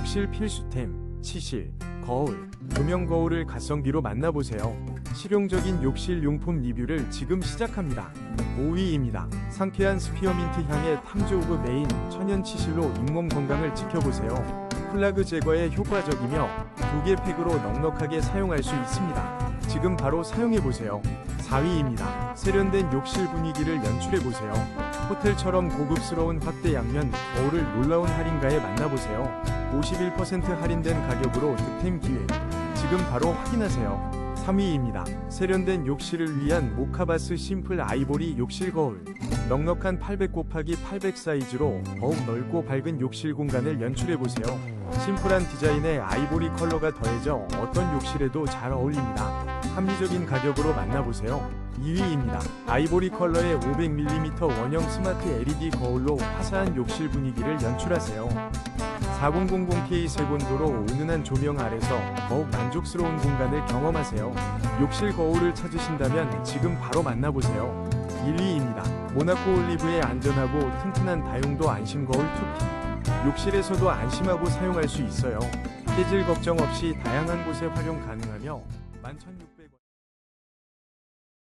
욕실 필수템, 치실, 거울, 조명 거울을 가성비로 만나보세요. 실용적인 욕실 용품 리뷰를 지금 시작합니다. 5위입니다. 상쾌한 스피어민트 향의 탐즈 오브 메인 천연 치실로 잇몸 건강을 지켜보세요. 플라그 제거에 효과적이며 두 개 팩으로 넉넉하게 사용할 수 있습니다. 지금 바로 사용해보세요. 4위입니다. 세련된 욕실 분위기를 연출해보세요. 호텔처럼 고급스러운 확대 양면 거울을 놀라운 할인가에 만나보세요. 51% 할인된 가격으로 득템 기회. 지금 바로 확인하세요. 3위입니다. 세련된 욕실을 위한 모카바스 심플 아이보리 욕실 거울. 넉넉한 800 곱하기 800 사이즈로 더욱 넓고 밝은 욕실 공간을 연출해보세요. 심플한 디자인에 아이보리 컬러가 더해져 어떤 욕실에도 잘 어울립니다. 합리적인 가격으로 만나보세요. 2위입니다. 아이보리 컬러의 500mm 원형 스마트 LED 거울로 화사한 욕실 분위기를 연출하세요. 4000K 색온도로 은은한 조명 아래서 더욱 만족스러운 공간을 경험하세요. 욕실 거울을 찾으신다면 지금 바로 만나보세요. 1위입니다. 모나코 올리브의 안전하고 튼튼한 다용도 안심 거울 2피. 욕실에서도 안심하고 사용할 수 있어요. 깨질 걱정 없이 다양한 곳에 활용 가능하며 11,600원.